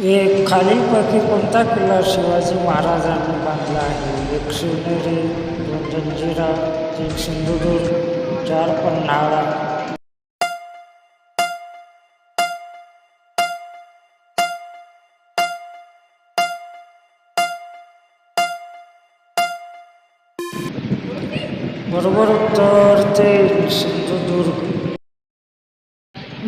एक खालीलपैकी कोणता किल्ला शिवाजी महाराजांनी बांधला आहे? एक शिवनेरी दोन जंजिरा तीन सिंधुदुर्ग चार पन्हाळा. बरोबर उत्तर ते सिंधुदुर्ग.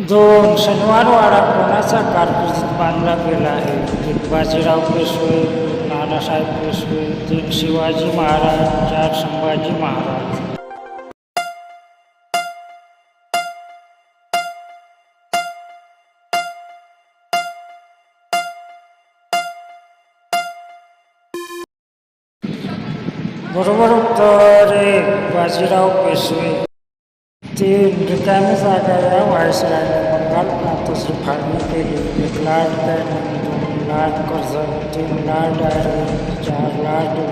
दोन शनिवारवाडा कोणाचा कारकिर्दीत बांधला गेला आहे एक बाजीराव पेशवे नानासाहेब पेशवे तीन शिवाजी महाराज चार संभाजी महाराज. बरोबर उत्तर एक बाजीराव पेशवे. तीन रिकामी जागा या व्हायसरायने बंगाल प्रांताची फाळणी केली एक लार्ड कॅनन दोन लार्ड कर्झन तीन लार्ड आयर्विन चार लार्ड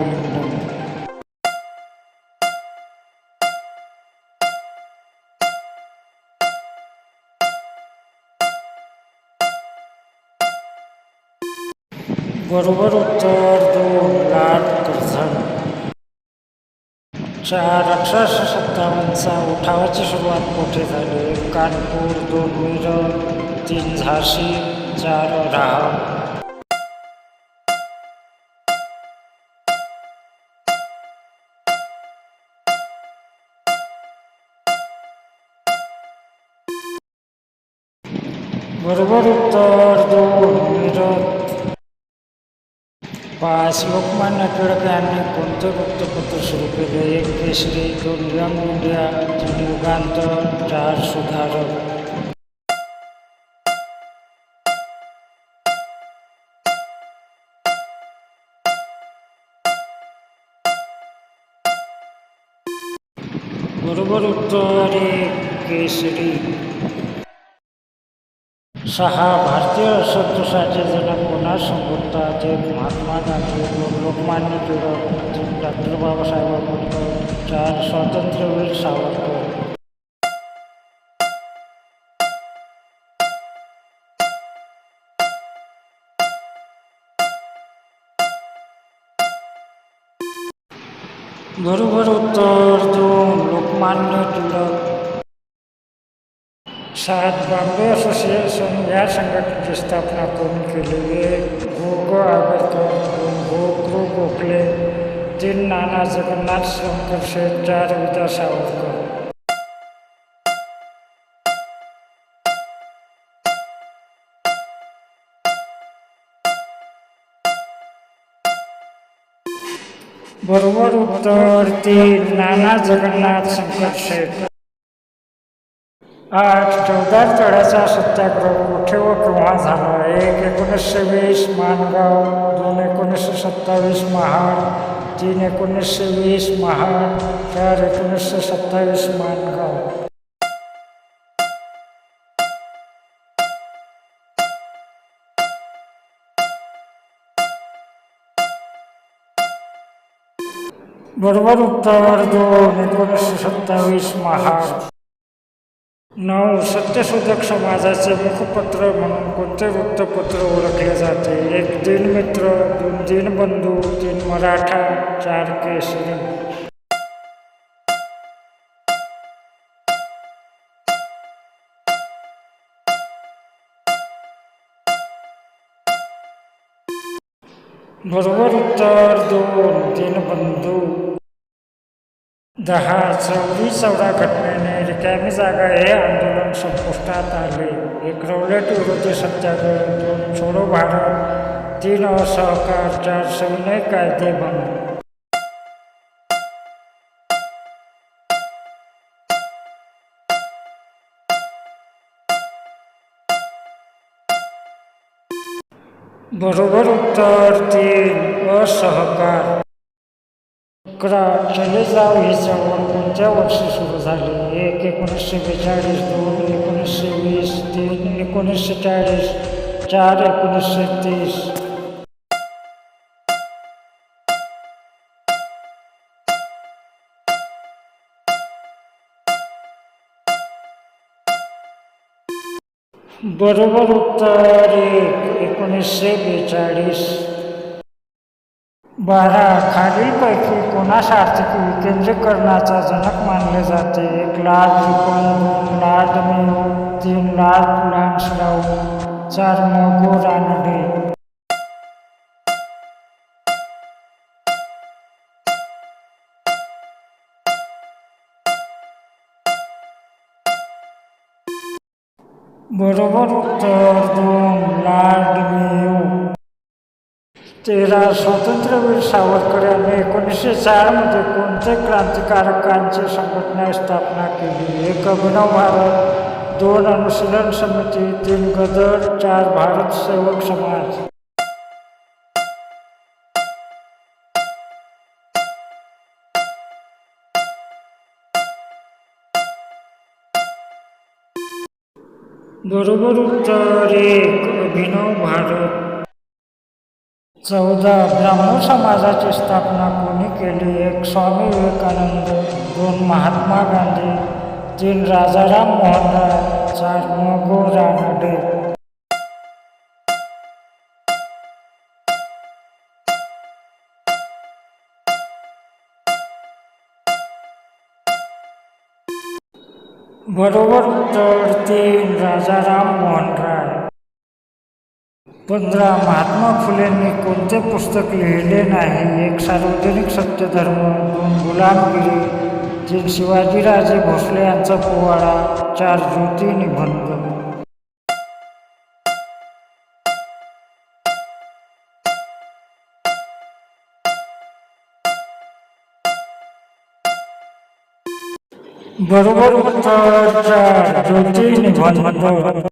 बरोबर उत्तर दोन लार्ड चार अठराशे सत्तावन्नचा उठावाची सुरुवात कुठे झाली एक कानपूर दोन मिरज तीन झाशी चार राहा बरोबर उत्तर दोन मिरज पाच लोकमान्य टिळक यांनी कोणते वृत्तपत्र सुरू केले एक केसरी दोन यंग इंडिया तीन युगांतर चार सुधारक बरोबर उत्तर एक केसरी सहा भारतीय असंतोषाचे जनक कोणास संबोधतात एक महात्मा गांधी दोन लोकमान्य टिळक तीन डॉक्टर बाबासाहेब आंबेडकर चार स्वातंत्र्यवीर सावरकर बरोबर उत्तर दोन लोकमान्य टिळक सात बॉम्बे असोसिएशन या संघटनेची स्थापना कोणी केली एक गो ग आगरकर दोन गो गोखले तीन नाना जगन्नाथ शंकर शेठ चार विदा सावरकर बरोबर उत्तर तीन नाना जगन्नाथ शंकर शेठ आठ चौदार तळ्याचा सत्याग्रह कुठे व केव्हा झाला. एक एकोणीसशे वीस माणगाव दोन एकोणीसशे सत्तावीस महाड तीन एकोणीसशे वीस महाड चार एकोणीसशे सत्तावीस माणगाव. बरोबर उत्तर दोन एकोणीसशे सत्तावीस महाड. नऊ सत्यशोधक समाजाचे मुखपत्र म्हणून कोणते वृत्तपत्र ओळखले जाते? एक दिनमित्र दोन दिनबंधू तीन मराठा चार केसरी. बरोबर उत्तर दोन दिनबंधू दहा चौरी चौदा घटनेने रिकामी जागा हे आंदोलन संपुष्टात आले. एक रौलट विरोधी सत्याग्रह दोन छोडो भारत तीन असहकार चार सविनय कायदे बंद. बरोबर उत्तर तीन असहकार. अकरा चले जाव ही चळवळ कोणत्या वर्षी सुरू झाली एक एकोणीसशे बेचाळीस दोन एकोणीसशे वीस तीन एकोणीसशे चाळीस चार एकोणीसशे तीस बरोबर उत्तर एक एकोणीसशे बेचाळीस. बारा खालीलपैकी कोणास आर्थिक विकेंद्रीकरणाचा जनक मानले जाते? एक लॉर्ड रिपन दोन लॉर्ड मेयो तीन लॉर्ड लान्सडाऊ चार मगो रानडे बरोबर उत्तर दोन लाल मेयो तेरा स्वातंत्र्यवीर सावरकर यांनी एकोणीसशे चारमध्ये कोणत्या क्रांतिकारकांची संघटना स्थापना केली? एक अभिनव भारत दोन अनुशीलन समिती तीन गदर चार भारत सेवक समाज. बरोबर उत्तर एक अभिनव भारत. चौदा ब्राह्मण समाजाची स्थापना कोणी केली? एक स्वामी विवेकानंद दोन महात्मा गांधी तीन राजाराम मोहन राय चार मगो रानडे. बरोबर तर तीन राजाराम मोहन राय पंधरा महात्मा फुलेंनी कोणते पुस्तक लिहिले नाही? एक सार्वजनिक सत्यधर्म दोन गुलामगिरी तीन शिवाजीराजे भोसले यांचा पोवाडा चार ज्योती निबंध बरोबर उत्तर चार ज्योती निबंध